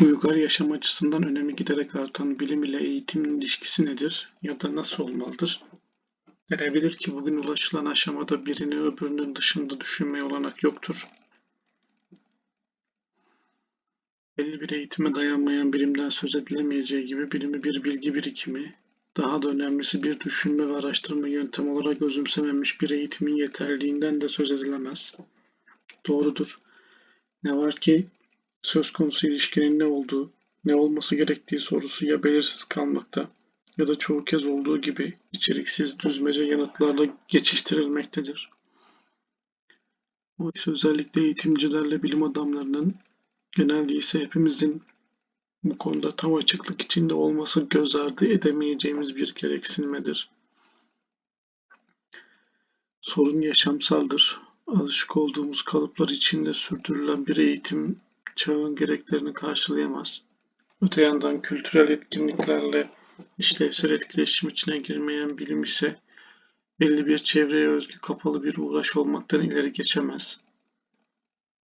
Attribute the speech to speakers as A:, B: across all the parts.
A: Uygar yaşam açısından önemi giderek artan bilim ile eğitimin ilişkisi nedir ya da nasıl olmalıdır? Denebilir ki bugün ulaşılan aşamada birini öbürünün dışında düşünmeye olanak yoktur. Belli bir eğitime dayanmayan bilimden söz edilemeyeceği gibi bilimi bir bilgi birikimi, daha da önemlisi bir düşünme ve araştırma yöntem olarak özümsememiş bir eğitimin yeterliğinden de söz edilemez. Doğrudur. Ne var ki söz konusu ilişkinin ne olduğu, ne olması gerektiği sorusu ya belirsiz kalmakta ya da çoğu kez olduğu gibi içeriksiz düzmece yanıtlarla geçiştirilmektedir. Oysa özellikle eğitimcilerle bilim adamlarının, genelde ise hepimizin bu konuda tam açıklık içinde olması göz ardı edemeyeceğimiz bir gereksinmedir. Sorun yaşamsaldır. Alışık olduğumuz kalıplar içinde sürdürülen bir eğitim çağın gereklerini karşılayamaz. Öte yandan kültürel etkinliklerle işlevsel etkileşim içine girmeyen bilim ise belli bir çevreye özgü kapalı bir uğraş olmaktan ileri geçemez.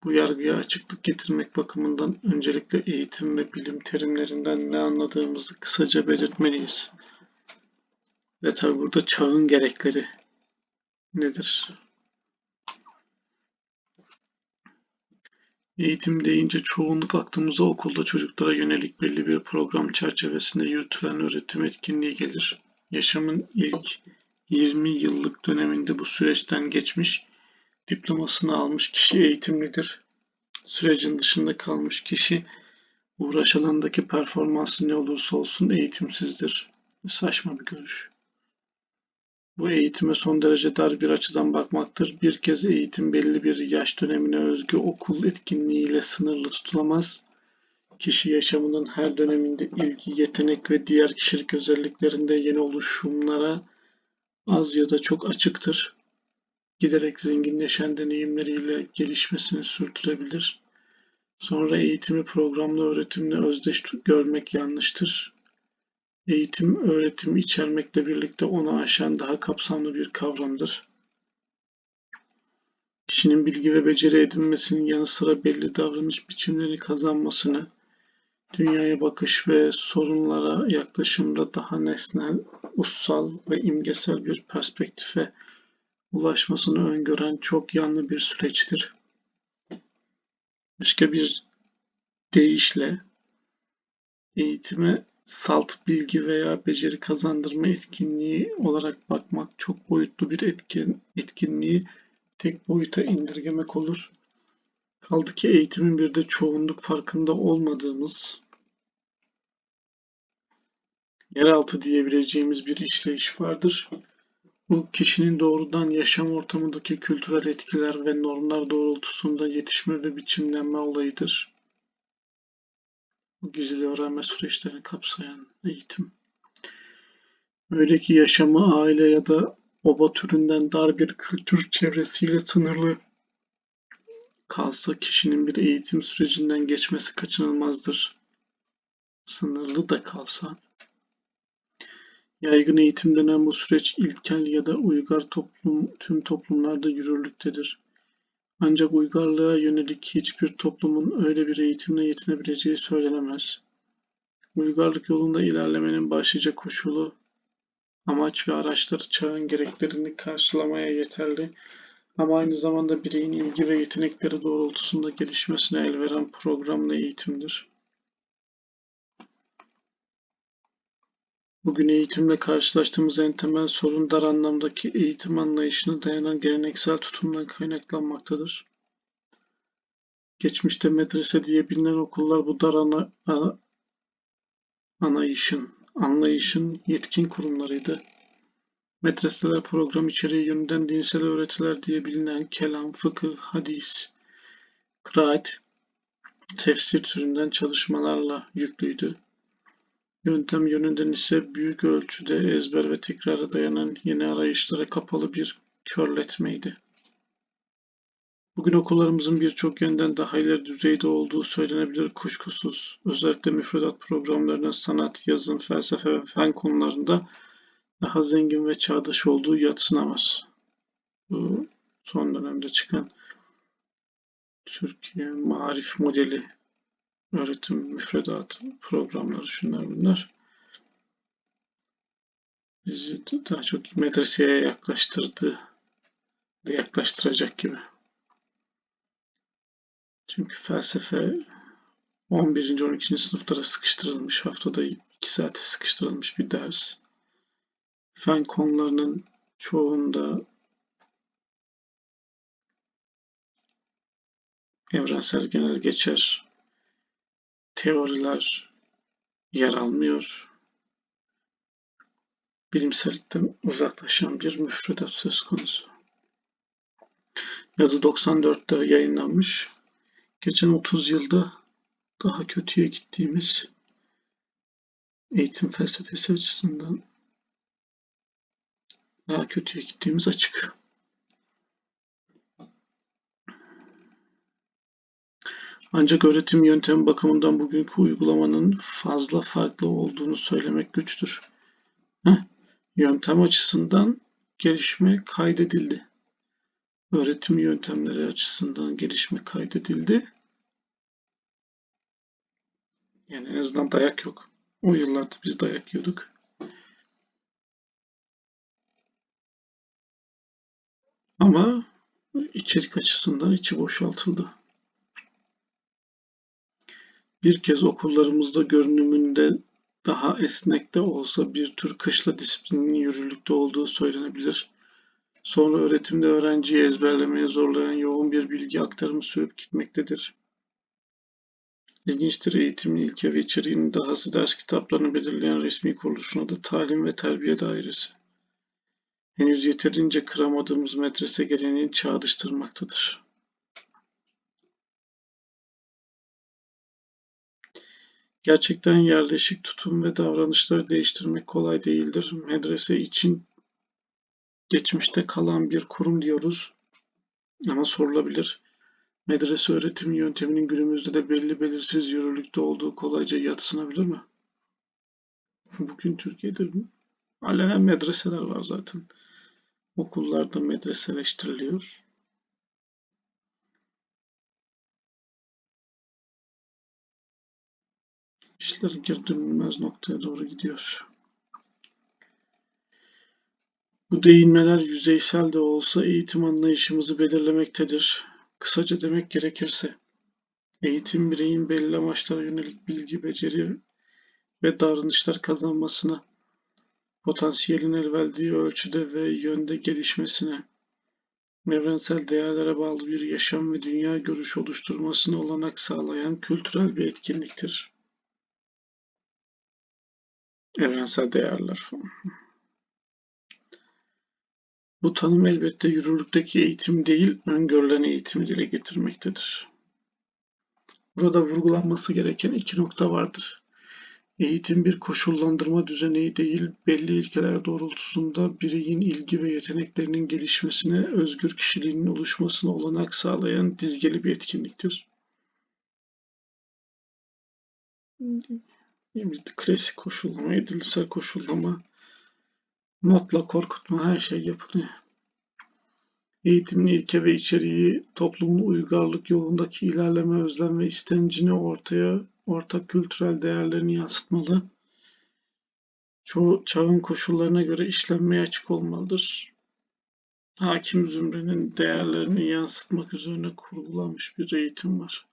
A: Bu yargıya açıklık getirmek bakımından öncelikle eğitim ve bilim terimlerinden ne anladığımızı kısaca belirtmeliyiz. Ve tabi burada çağın gerekleri nedir? Eğitim deyince çoğunluk aklımıza okulda çocuklara yönelik belli bir program çerçevesinde yürütülen öğretim etkinliği gelir. Yaşamın ilk 20 yıllık döneminde bu süreçten geçmiş, diplomasını almış kişi eğitimlidir. Sürecin dışında kalmış kişi uğraş alanındaki performansı ne olursa olsun eğitimsizdir. Saçma bir görüş. Bu eğitime son derece dar bir açıdan bakmaktır. Bir kez eğitim belli bir yaş dönemine özgü okul etkinliğiyle sınırlı tutulamaz. Kişi yaşamının her döneminde ilgi, yetenek ve diğer kişilik özelliklerinde yeni oluşumlara az ya da çok açıktır. Giderek zenginleşen deneyimleriyle gelişmesini sürdürebilir. Sonra eğitimi programlı öğretimle özdeş görmek yanlıştır. Eğitim, öğretim içermekle birlikte onu aşan daha kapsamlı bir kavramdır. Kişinin bilgi ve beceri edinmesinin yanı sıra belli davranış biçimleri kazanmasını, dünyaya bakış ve sorunlara yaklaşımda daha nesnel, ussal ve imgesel bir perspektife ulaşmasını öngören çok yanlı bir süreçtir. Başka bir deyişle eğitime salt bilgi veya beceri kazandırma etkinliği olarak bakmak çok boyutlu bir etkin, etkinliği tek boyuta indirgemek olur. Kaldı ki eğitimin bir de çoğunluk farkında olmadığımız yeraltı diyebileceğimiz bir işleyiş vardır. Bu kişinin doğrudan yaşam ortamındaki kültürel etkiler ve normlar doğrultusunda yetişme ve biçimlenme olayıdır gizli öğrenme süreçlerini kapsayan eğitim. Öyle ki yaşamı aile ya da oba türünden dar bir kültür çevresiyle sınırlı kalsa kişinin bir eğitim sürecinden geçmesi kaçınılmazdır. Sınırlı da kalsa. Yaygın eğitim denen bu süreç ilkel ya da uygar toplum, tüm toplumlarda yürürlüktedir. Ancak uygarlığa yönelik hiçbir toplumun öyle bir eğitimle yetinebileceği söylenemez. Uygarlık yolunda ilerlemenin başlıca koşulu, amaç ve araçları çağın gereklerini karşılamaya yeterli ama aynı zamanda bireyin ilgi ve yetenekleri doğrultusunda gelişmesine el veren programlı eğitimdir. Bugün eğitimle karşılaştığımız en temel sorun dar anlamdaki eğitim anlayışına dayanan geleneksel tutumdan kaynaklanmaktadır. Geçmişte medrese diye bilinen okullar bu dar ana, ana, anayışın, anlayışın yetkin kurumlarıydı. Medreseler program içeriği yönünden dinsel öğretiler diye bilinen kelam, fıkıh, hadis, kıraat, tefsir türünden çalışmalarla yüklüydü. Yöntem yönünden ise büyük ölçüde ezber ve tekrara dayanan yeni arayışlara kapalı bir körletmeydi. Bugün okullarımızın birçok yönden daha ileri düzeyde olduğu söylenebilir kuşkusuz. Özellikle müfredat programlarının sanat, yazım, felsefe ve fen konularında daha zengin ve çağdaş olduğu yatsınamaz. Bu son dönemde çıkan Türkiye marif modeli öğretim müfredatı programları şunlar bunlar. Bizi daha çok medreseye yaklaştırdı, yaklaştıracak gibi. Çünkü felsefe 11. 12. sınıflara sıkıştırılmış, haftada 2 saate sıkıştırılmış bir ders. Fen konularının çoğunda evrensel genel geçer teoriler yer almıyor. Bilimsellikten uzaklaşan bir müfredat söz konusu. Yazı 94'te yayınlanmış. Geçen 30 yılda daha kötüye gittiğimiz eğitim felsefesi açısından daha kötüye gittiğimiz açık. Ancak öğretim yöntemi bakımından bugünkü uygulamanın fazla farklı olduğunu söylemek güçtür. Heh, yöntem açısından gelişme kaydedildi. Öğretim yöntemleri açısından gelişme kaydedildi. Yani en azından dayak yok. O yıllarda biz dayak yiyorduk. Ama içerik açısından içi boşaltıldı. Bir kez okullarımızda görünümünde daha esnek de olsa bir tür kışla disiplinin yürürlükte olduğu söylenebilir. Sonra öğretimde öğrenciyi ezberlemeye zorlayan yoğun bir bilgi aktarımı sürüp gitmektedir. İlginçtir eğitimin ilke ve içeriğinin dahası ders kitaplarını belirleyen resmi kuruluşun adı Talim ve Terbiye Dairesi. Henüz yeterince kıramadığımız medrese geleneğini çağrıştırmaktadır. Gerçekten yerleşik tutum ve davranışları değiştirmek kolay değildir. Medrese için geçmişte kalan bir kurum diyoruz ama sorulabilir. Medrese öğretim yönteminin günümüzde de belli belirsiz yürürlükte olduğu kolayca yatsınabilir mi? Bugün Türkiye'de alenen medreseler var zaten. Okullarda medreseleştiriliyor. İşler geri noktaya doğru gidiyor. Bu değinmeler yüzeysel de olsa eğitim anlayışımızı belirlemektedir. Kısaca demek gerekirse, eğitim bireyin belli amaçlara yönelik bilgi, beceri ve davranışlar kazanmasına, potansiyelin el verdiği ölçüde ve yönde gelişmesine, evrensel değerlere bağlı bir yaşam ve dünya görüşü oluşturmasına olanak sağlayan kültürel bir etkinliktir. Evrensel değerler. Bu tanım elbette yürürlükteki eğitim değil, öngörülen eğitimi dile getirmektedir. Burada vurgulanması gereken iki nokta vardır. Eğitim bir koşullandırma düzeneği değil, belli ilkeler doğrultusunda bireyin ilgi ve yeteneklerinin gelişmesine, özgür kişiliğinin oluşmasına olanak sağlayan dizgeli bir etkinliktir. Klasik koşullama, edimsel koşullama, notla korkutma her şey yapılıyor. Eğitimin ilke ve içeriği toplumun uygarlık yolundaki ilerleme, özlem ve istencini ortaya, ortak kültürel değerlerini yansıtmalı. Çoğu çağın koşullarına göre işlenmeye açık olmalıdır. Hakim zümrenin değerlerini yansıtmak üzerine kurgulanmış bir eğitim var.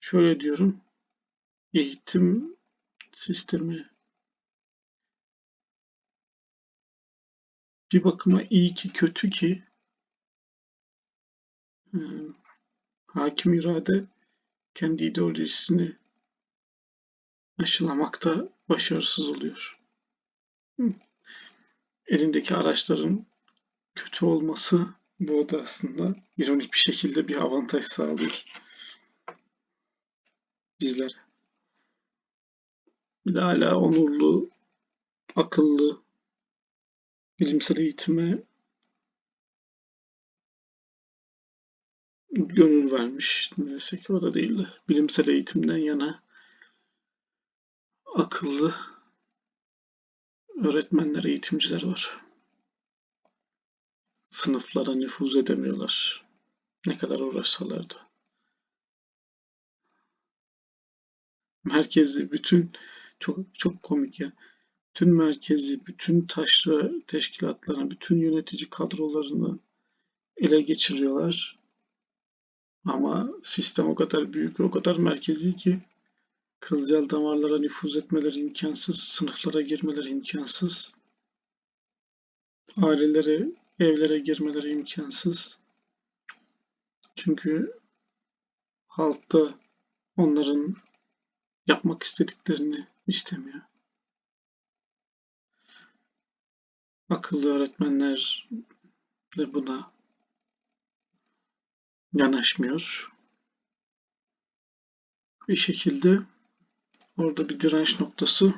A: Şöyle diyorum, eğitim sistemi bir bakıma iyi ki kötü ki e, hakim irade kendi ideolojisini aşılamakta başarısız oluyor. Elindeki araçların kötü olması bu da aslında ironik bir şekilde bir avantaj sağlıyor bizlere. Bir de hala onurlu, akıllı, bilimsel eğitime gönül vermiş. Neyse ki o da değildi. Bilimsel eğitimden yana akıllı öğretmenler, eğitimciler var. Sınıflara nüfuz edemiyorlar. Ne kadar uğraşsalar da. merkezi bütün çok çok komik ya. Bütün merkezi, bütün taşra teşkilatlarını, bütün yönetici kadrolarını ele geçiriyorlar. Ama sistem o kadar büyük, o kadar merkezi ki kılcal damarlara nüfuz etmeleri imkansız, sınıflara girmeleri imkansız, ailelere, evlere girmeleri imkansız. Çünkü halkta onların yapmak istediklerini istemiyor. Akıllı öğretmenler de buna yanaşmıyor. Bir şekilde orada bir direnç noktası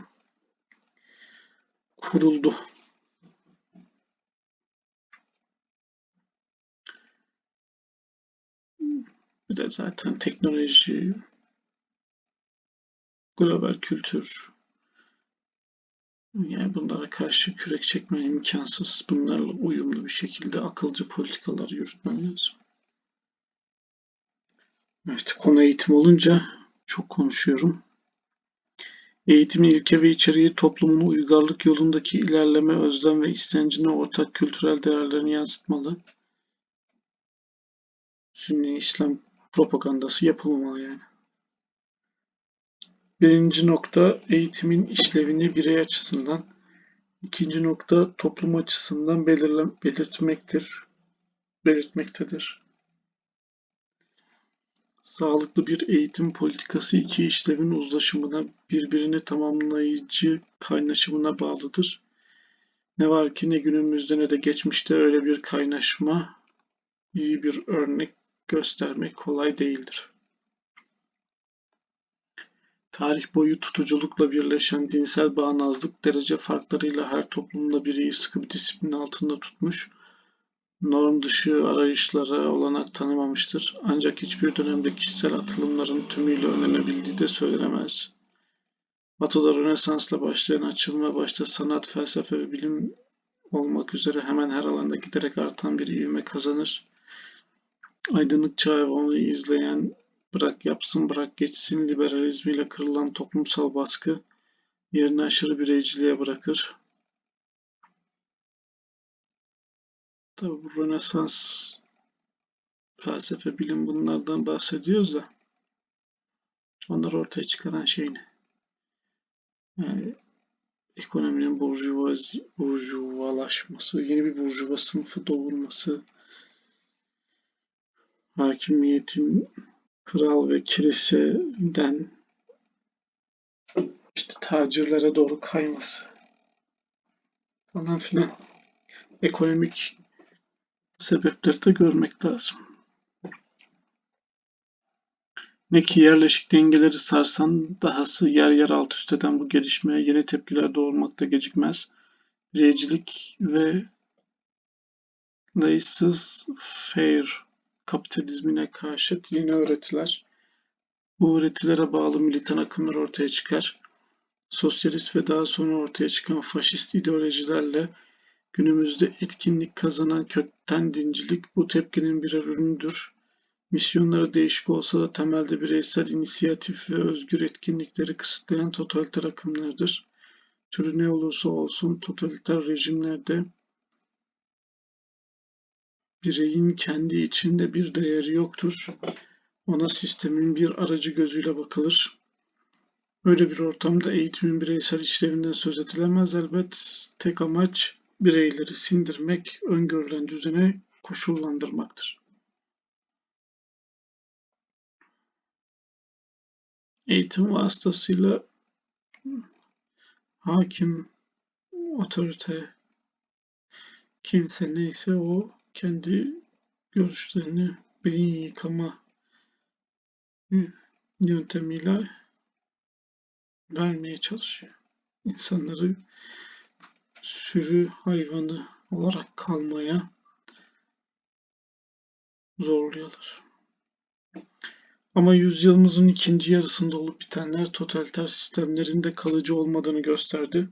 A: kuruldu. Bir de zaten teknoloji, global kültür, yani bunlara karşı kürek çekme imkansız. Bunlarla uyumlu bir şekilde akılcı politikalar yürütmem lazım. Evet, konu eğitim olunca çok konuşuyorum. Eğitimin ilke ve içeriği toplumun uygarlık yolundaki ilerleme, özlem ve istencine ortak kültürel değerlerini yansıtmalı. Sünni İslam propagandası yapılmamalı yani. Birinci nokta eğitimin işlevini birey açısından, ikinci nokta toplum açısından belirle, belirtmektir, belirtmektedir. Sağlıklı bir eğitim politikası iki işlevin uzlaşımına, birbirini tamamlayıcı kaynaşımına bağlıdır. Ne var ki ne günümüzde ne de geçmişte öyle bir kaynaşma iyi bir örnek göstermek kolay değildir. Tarih boyu tutuculukla birleşen dinsel bağnazlık derece farklarıyla her toplumda bireyi sıkı bir disiplin altında tutmuş, norm dışı arayışlara olanak tanımamıştır. Ancak hiçbir dönemde kişisel atılımların tümüyle önlenebildiği de söylenemez. Batı'da Rönesans'la başlayan açılma başta sanat, felsefe ve bilim olmak üzere hemen her alanda giderek artan bir ivme kazanır. Aydınlık çağ ve onu izleyen bırak yapsın bırak geçsin liberalizmiyle kırılan toplumsal baskı yerini aşırı bireyciliğe bırakır. Tabi bu Rönesans felsefe, bilim bunlardan bahsediyoruz da onlar ortaya çıkaran şey ne? Yani ekonominin burjuvazi, burjuvalaşması, yeni bir burjuva sınıfı doğurması, hakimiyetin kral ve kiliseden işte tacirlere doğru kayması falan filan ekonomik sebepleri de görmek lazım. Ne ki yerleşik dengeleri sarsan dahası yer yer alt üst eden bu gelişmeye yeni tepkiler doğurmakta gecikmez. Bireycilik ve laissez fair kapitalizmine karşıt yeni öğretiler, bu öğretilere bağlı militan akımlar ortaya çıkar. Sosyalist ve daha sonra ortaya çıkan faşist ideolojilerle günümüzde etkinlik kazanan kökten dincilik bu tepkinin birer ürünüdür. Misyonları değişik olsa da temelde bireysel inisiyatif ve özgür etkinlikleri kısıtlayan totaliter akımlardır. Türü ne olursa olsun totaliter rejimlerde bireyin kendi içinde bir değeri yoktur. Ona sistemin bir aracı gözüyle bakılır. Böyle bir ortamda eğitimin bireysel işlevinden söz edilemez elbet. Tek amaç bireyleri sindirmek, öngörülen düzene koşullandırmaktır. Eğitim vasıtasıyla hakim, otorite, kimse neyse o kendi görüşlerini beyin yıkama yöntemiyle vermeye çalışıyor. İnsanları sürü hayvanı olarak kalmaya zorluyorlar. Ama yüzyılımızın ikinci yarısında olup bitenler totaliter sistemlerin de kalıcı olmadığını gösterdi.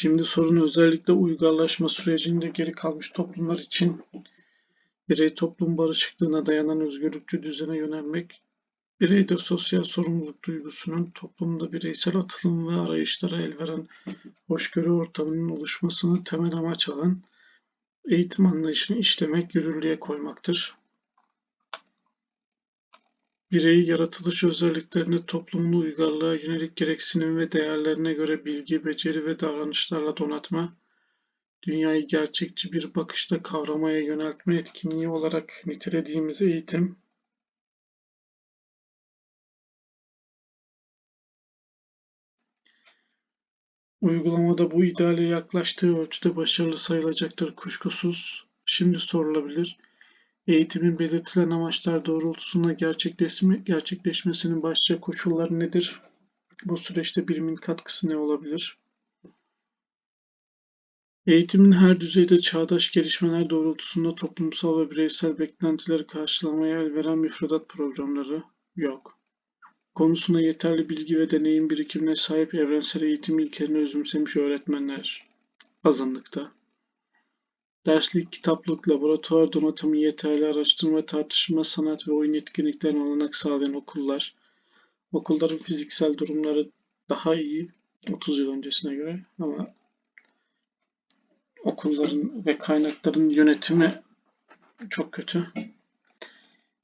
A: Şimdi sorun özellikle uygarlaşma sürecinde geri kalmış toplumlar için birey toplum barışıklığına dayanan özgürlükçü düzene yönelmek Bireyde sosyal sorumluluk duygusunun toplumda bireysel atılım ve arayışlara elveren hoşgörü ortamının oluşmasını temel amaç alan eğitim anlayışını işlemek, yürürlüğe koymaktır. Bireyi yaratılış özelliklerini toplumun uygarlığa yönelik gereksinim ve değerlerine göre bilgi, beceri ve davranışlarla donatma, dünyayı gerçekçi bir bakışla kavramaya yöneltme etkinliği olarak nitelediğimiz eğitim, Uygulamada bu ideale yaklaştığı ölçüde başarılı sayılacaktır kuşkusuz. Şimdi sorulabilir. Eğitimin belirtilen amaçlar doğrultusunda gerçekleşme, gerçekleşmesinin başlıca koşulları nedir? Bu süreçte bilimin katkısı ne olabilir? Eğitimin her düzeyde çağdaş gelişmeler doğrultusunda toplumsal ve bireysel beklentileri karşılamaya el veren müfredat programları yok. Konusunda yeterli bilgi ve deneyim birikimine sahip evrensel eğitim ilkelerini özümsemiş öğretmenler azınlıkta. Derslik, kitaplık, laboratuvar donatımı yeterli araştırma, tartışma, sanat ve oyun etkinliklerine olanak sağlayan okullar, okulların fiziksel durumları daha iyi 30 yıl öncesine göre ama okulların ve kaynakların yönetimi çok kötü.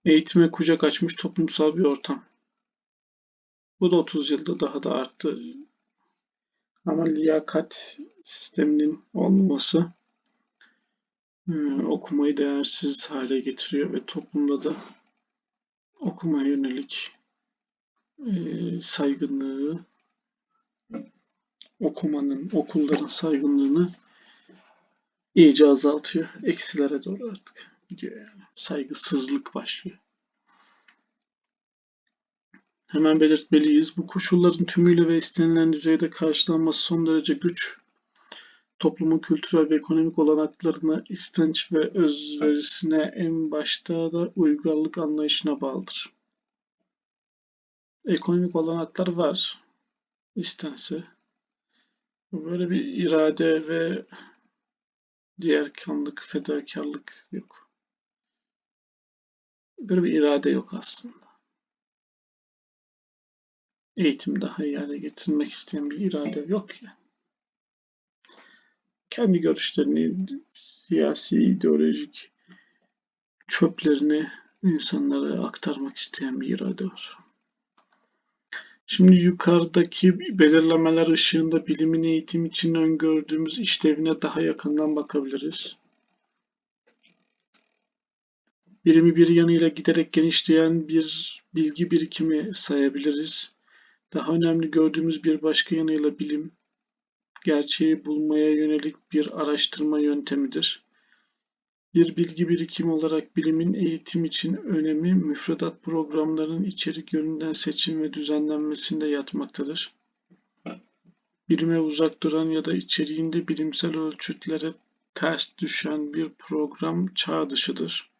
A: Eğitime kucak açmış toplumsal bir ortam. Bu da 30 yılda daha da arttı. Ama liyakat sisteminin olmaması okumayı değersiz hale getiriyor ve toplumda da okumaya yönelik e, saygınlığı, okumanın, okulların saygınlığını iyice azaltıyor. Eksilere doğru artık. Saygısızlık başlıyor. Hemen belirtmeliyiz. Bu koşulların tümüyle ve istenilen düzeyde karşılanması son derece güç. Toplumun kültürel ve ekonomik olanaklarına, istenç ve özverisine en başta da uygarlık anlayışına bağlıdır. Ekonomik olanaklar var. istense. Böyle bir irade ve diğer kanlık, fedakarlık yok. Böyle bir irade yok aslında eğitim daha iyi hale getirmek isteyen bir irade yok ya. Kendi görüşlerini, siyasi, ideolojik çöplerini insanlara aktarmak isteyen bir irade var. Şimdi yukarıdaki belirlemeler ışığında bilimin eğitim için öngördüğümüz işlevine daha yakından bakabiliriz. Bilimi bir yanıyla giderek genişleyen bir bilgi birikimi sayabiliriz. Daha önemli gördüğümüz bir başka yanıyla bilim, gerçeği bulmaya yönelik bir araştırma yöntemidir. Bir bilgi birikimi olarak bilimin eğitim için önemi müfredat programlarının içerik yönünden seçim ve düzenlenmesinde yatmaktadır. Bilime uzak duran ya da içeriğinde bilimsel ölçütlere ters düşen bir program çağ dışıdır.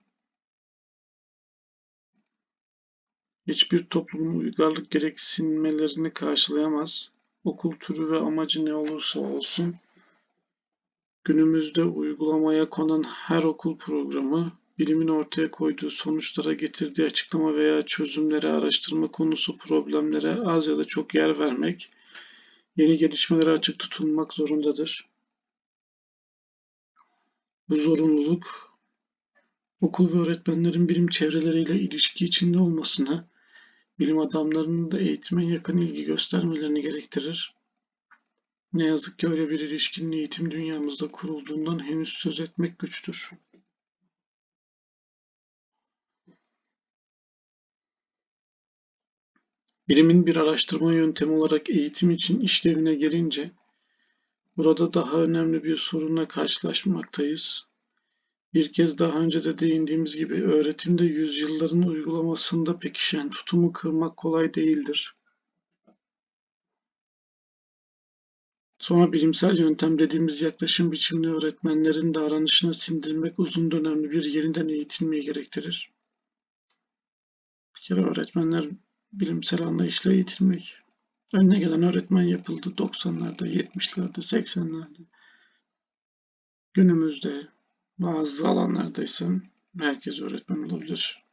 A: hiçbir toplumun uygarlık gereksinimlerini karşılayamaz. Okul türü ve amacı ne olursa olsun, günümüzde uygulamaya konan her okul programı, bilimin ortaya koyduğu sonuçlara getirdiği açıklama veya çözümlere, araştırma konusu problemlere az ya da çok yer vermek, yeni gelişmelere açık tutulmak zorundadır. Bu zorunluluk, okul ve öğretmenlerin bilim çevreleriyle ilişki içinde olmasını, bilim adamlarının da eğitime yakın ilgi göstermelerini gerektirir. Ne yazık ki öyle bir ilişkinin eğitim dünyamızda kurulduğundan henüz söz etmek güçtür. Bilimin bir araştırma yöntemi olarak eğitim için işlevine gelince, burada daha önemli bir sorunla karşılaşmaktayız. Bir kez daha önce de değindiğimiz gibi öğretimde yüzyılların uygulamasında pekişen tutumu kırmak kolay değildir. Sonra bilimsel yöntem dediğimiz yaklaşım biçimini öğretmenlerin davranışına sindirmek uzun dönemli bir yeniden eğitilmeyi gerektirir. Bir kere öğretmenler bilimsel anlayışla eğitilmek. Önüne gelen öğretmen yapıldı 90'larda, 70'lerde, 80'lerde. Günümüzde bazı alanlardaysan herkes öğretmen olabilir.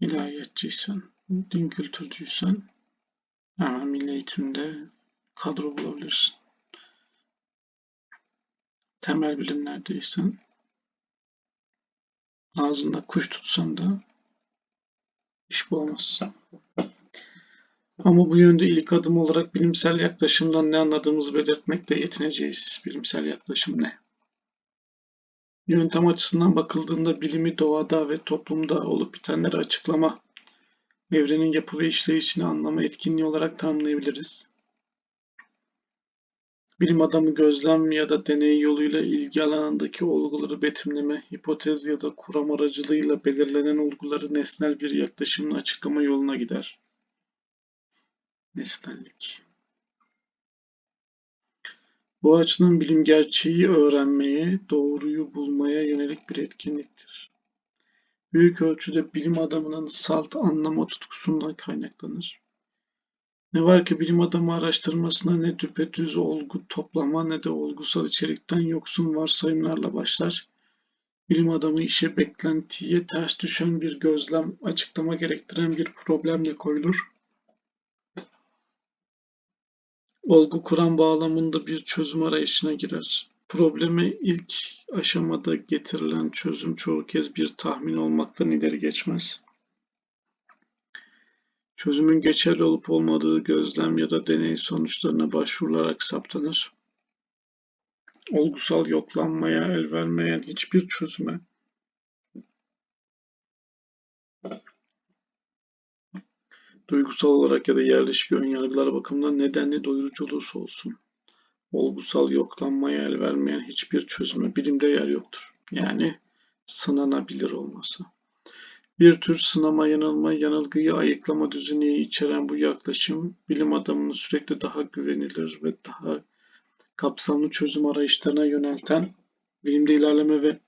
A: İlahiyatçıysan din kültürcüysen hemen milli eğitimde kadro bulabilirsin. Temel bilimlerdeysen ağzında kuş tutsan da iş bulamazsın. Ama bu yönde ilk adım olarak bilimsel yaklaşımdan ne anladığımızı belirtmekle yetineceğiz. Bilimsel yaklaşım ne? Yöntem açısından bakıldığında bilimi doğada ve toplumda olup bitenleri açıklama, evrenin yapı ve işleyişini anlama etkinliği olarak tanımlayabiliriz. Bilim adamı gözlem ya da deney yoluyla ilgi alanındaki olguları betimleme, hipotez ya da kuram aracılığıyla belirlenen olguları nesnel bir yaklaşımla açıklama yoluna gider. Nesnellik. Bu açıdan bilim gerçeği öğrenmeye, doğruyu bulmaya yönelik bir etkinliktir. Büyük ölçüde bilim adamının salt anlama tutkusundan kaynaklanır. Ne var ki bilim adamı araştırmasına ne düpedüz olgu toplama ne de olgusal içerikten yoksun varsayımlarla başlar. Bilim adamı işe beklentiye ters düşen bir gözlem, açıklama gerektiren bir problemle koyulur. Olgu kuram bağlamında bir çözüm arayışına girer. Probleme ilk aşamada getirilen çözüm çoğu kez bir tahmin olmaktan ileri geçmez. Çözümün geçerli olup olmadığı gözlem ya da deney sonuçlarına başvurularak saptanır. Olgusal yoklanmaya el vermeyen hiçbir çözüme duygusal olarak ya da yerleşik önyargılar bakımından nedenli doyurucu olursa olsun olgusal yoklanmaya el vermeyen hiçbir çözüme bilimde yer yoktur. Yani sınanabilir olması. Bir tür sınama, yanılma, yanılgıyı ayıklama düzeni içeren bu yaklaşım bilim adamını sürekli daha güvenilir ve daha kapsamlı çözüm arayışlarına yönelten, bilimde ilerleme ve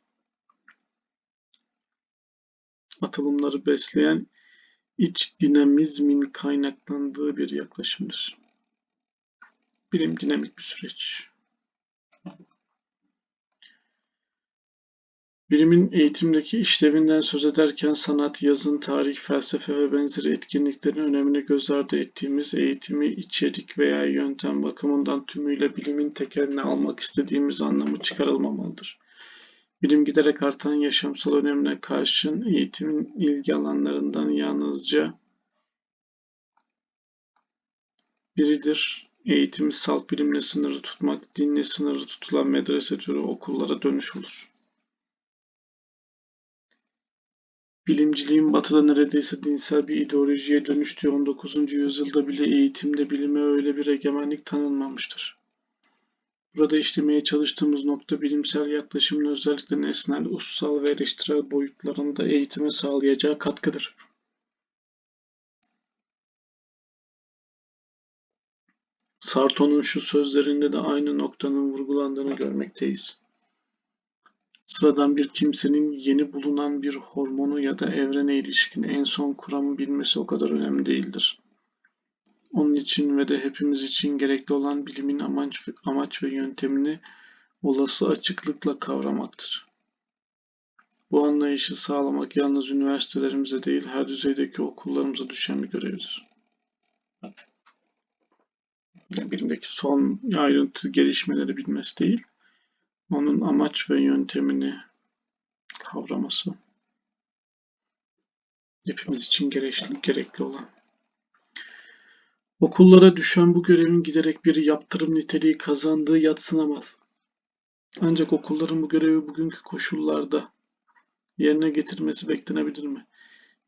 A: atılımları besleyen iç dinamizmin kaynaklandığı bir yaklaşımdır. Bilim dinamik bir süreç. Bilimin eğitimdeki işlevinden söz ederken sanat, yazın, tarih, felsefe ve benzeri etkinliklerin önemini göz ardı ettiğimiz eğitimi içerik veya yöntem bakımından tümüyle bilimin tekeline almak istediğimiz anlamı çıkarılmamalıdır. Bilim giderek artan yaşamsal önemine karşın eğitimin ilgi alanlarından yalnızca biridir. Eğitimi salt bilimle sınırlı tutmak, dinle sınırlı tutulan medrese türü okullara dönüş olur. Bilimciliğin batıda neredeyse dinsel bir ideolojiye dönüştüğü 19. yüzyılda bile eğitimde bilime öyle bir egemenlik tanınmamıştır. Burada işlemeye çalıştığımız nokta bilimsel yaklaşımın özellikle nesnel, ussal ve eleştirel boyutlarında eğitime sağlayacağı katkıdır. Sarto'nun şu sözlerinde de aynı noktanın vurgulandığını görmekteyiz. Sıradan bir kimsenin yeni bulunan bir hormonu ya da evrene ilişkin en son kuramı bilmesi o kadar önemli değildir. Onun için ve de hepimiz için gerekli olan bilimin amaç amaç ve yöntemini olası açıklıkla kavramaktır. Bu anlayışı sağlamak yalnız üniversitelerimize değil her düzeydeki okullarımıza düşen bir görevdir. Yani bilimdeki son ayrıntı gelişmeleri bilmesi değil, onun amaç ve yöntemini kavraması hepimiz için gerekli, gerekli olan. Okullara düşen bu görevin giderek bir yaptırım niteliği kazandığı yadsınamaz. Ancak okulların bu görevi bugünkü koşullarda yerine getirmesi beklenebilir mi?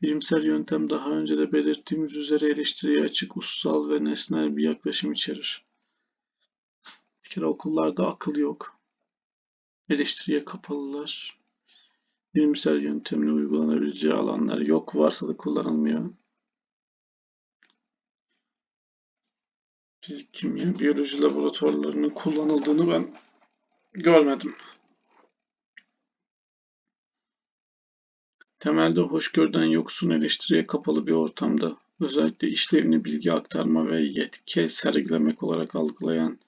A: Bilimsel yöntem daha önce de belirttiğimiz üzere eleştiriye açık, ussal ve nesnel bir yaklaşım içerir. Bir kere okullarda akıl yok. Eleştiriye kapalılar. Bilimsel yöntemin uygulanabileceği alanlar yok, varsa da kullanılmıyor. Fizik, kimya, biyoloji laboratuvarlarının kullanıldığını ben görmedim. Temelde hoşgörüden yoksun eleştiriye kapalı bir ortamda özellikle işlevini bilgi aktarma ve yetki sergilemek olarak algılayan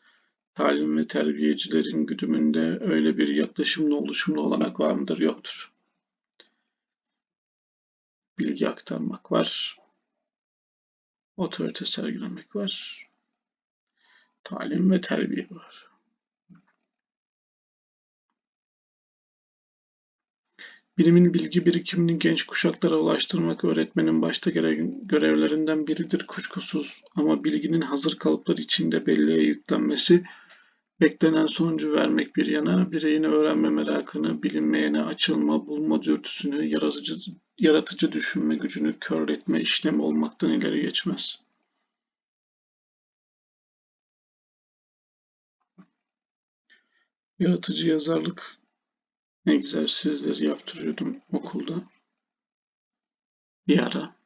A: talim ve terbiyecilerin güdümünde öyle bir yaklaşımla oluşumlu olanak var mıdır? Yoktur. Bilgi aktarmak var. Otorite sergilemek var. Talim ve terbiye var. Bilimin bilgi birikimini genç kuşaklara ulaştırmak öğretmenin başta görev- görevlerinden biridir kuşkusuz. Ama bilginin hazır kalıplar içinde belleğe yüklenmesi, beklenen sonucu vermek bir yana, bireyin öğrenme merakını, bilinmeyene açılma, bulma dürtüsünü, yaratıcı, yaratıcı düşünme gücünü körletme işlemi olmaktan ileri geçmez. Yaratıcı yazarlık egzersizleri yaptırıyordum okulda. Bir ara.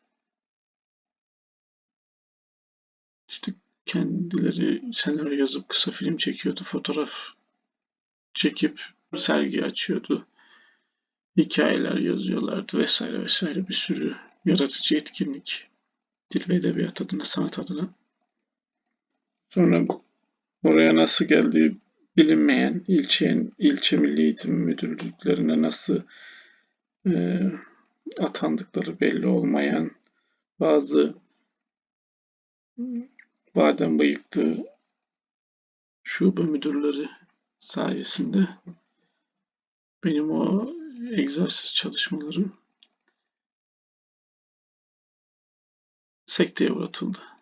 A: İşte kendileri senaryo yazıp kısa film çekiyordu. Fotoğraf çekip sergi açıyordu. Hikayeler yazıyorlardı vesaire vesaire bir sürü yaratıcı etkinlik. Dil ve edebiyat adına, sanat adına. Sonra oraya nasıl geldiği bilinmeyen ilçe, ilçe milli eğitim müdürlüklerine nasıl e, atandıkları belli olmayan bazı badem bıyıklı şube müdürleri sayesinde benim o egzersiz çalışmalarım sekteye uğratıldı.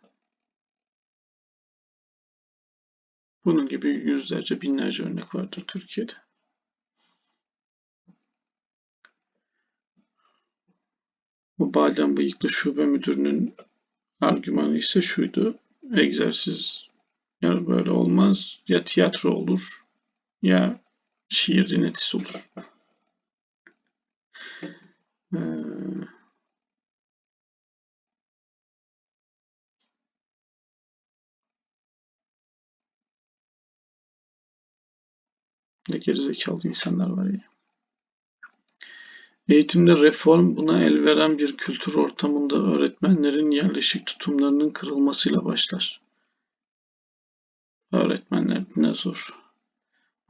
A: Bunun gibi yüzlerce, binlerce örnek vardır Türkiye'de. Bu badem bıyıklı şube müdürünün argümanı ise şuydu. Egzersiz yani böyle olmaz. Ya tiyatro olur ya şiir dinletisi olur. Ee, ne gerizekalı insanlar var ya. Eğitimde reform buna el veren bir kültür ortamında öğretmenlerin yerleşik tutumlarının kırılmasıyla başlar. Öğretmenler dinozor.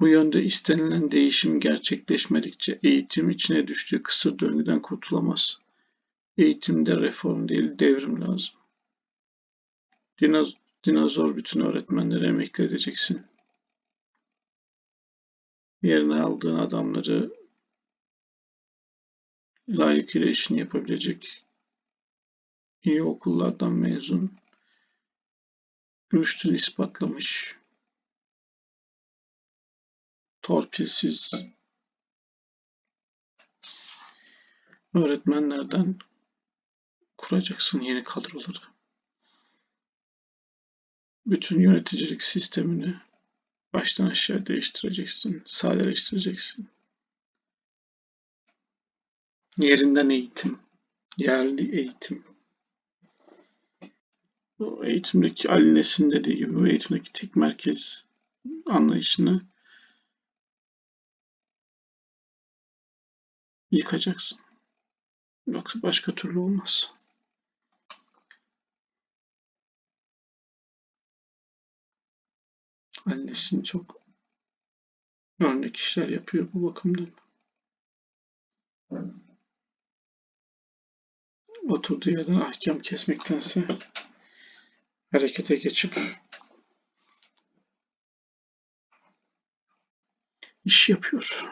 A: Bu yönde istenilen değişim gerçekleşmedikçe eğitim içine düştüğü kısır döngüden kurtulamaz. Eğitimde reform değil devrim lazım. Dinoz dinozor bütün öğretmenleri emekli edeceksin. Yerine aldığın adamları layıkıyla işini yapabilecek iyi okullardan mezun, rüştünü ispatlamış, torpilsiz öğretmenlerden kuracaksın yeni kadroları. Bütün yöneticilik sistemini baştan aşağı değiştireceksin, sadeleştireceksin. Yerinden eğitim, yerli eğitim. Bu eğitimdeki Ali Nesin dediği gibi bu eğitimdeki tek merkez anlayışını yıkacaksın. Yoksa başka türlü olmaz. Ali Nesin çok örnek işler yapıyor bu bakımdan. Oturduğu yerden ahkam kesmektense harekete geçip iş yapıyor.